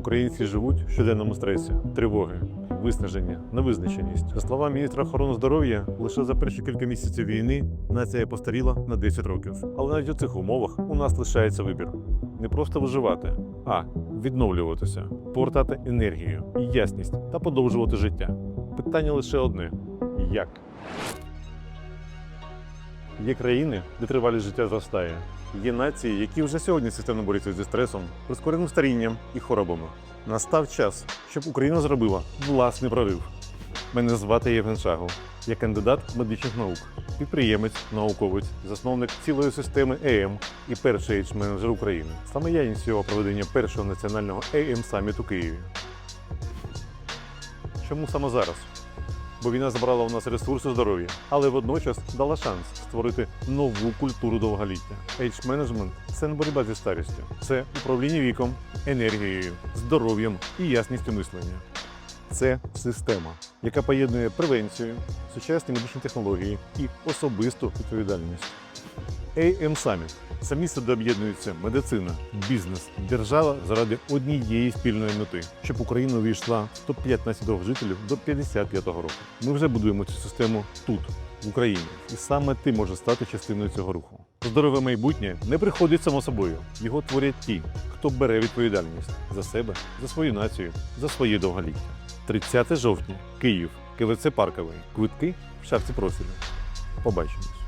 Українці живуть в щоденному стресі, тривоги, виснаження, невизначеність. За словами міністра охорони здоров'я, лише за перші кілька місяців війни нація постаріла на 10 років. Але навіть у цих умовах у нас лишається вибір: не просто виживати, а відновлюватися, повертати енергію і ясність та подовжувати життя. Питання лише одне: як? Є країни, де тривалість життя зростає. Є нації, які вже сьогодні системно борються зі стресом, прискореним старінням і хворобами. Настав час, щоб Україна зробила власний прорив. Мене звати Євген Шагов. Я кандидат медичних наук, підприємець, науковець, засновник цілої системи ЕМ і перший ейдж-менеджер України. Саме я ініціював проведення першого національного ЕМ саміту Києві. Чому саме зараз? Бо війна забрала у нас ресурси здоров'я, але водночас дала шанс створити нову культуру довголіття. Age менеджмент це не боротьба зі старістю, це управління віком, енергією, здоров'ям і ясністю мислення. Це система, яка поєднує превенцію, сучасні медичні технології і особисту відповідальність. AM Summit – місце, де об'єднуються медицина, бізнес, держава заради однієї спільної мети, щоб Україна увійшла в топ-15 довгожителів до 55-го року. Ми вже будуємо цю систему тут, в Україні, і саме ти можеш стати частиною цього руху. Здорове майбутнє не приходить само собою. Його творять ті, хто бере відповідальність за себе, за свою націю, за своє довголіття. 30 жовтня, Київ, КВЦ Парковий. Квитки в шапці профілю. Побачимось.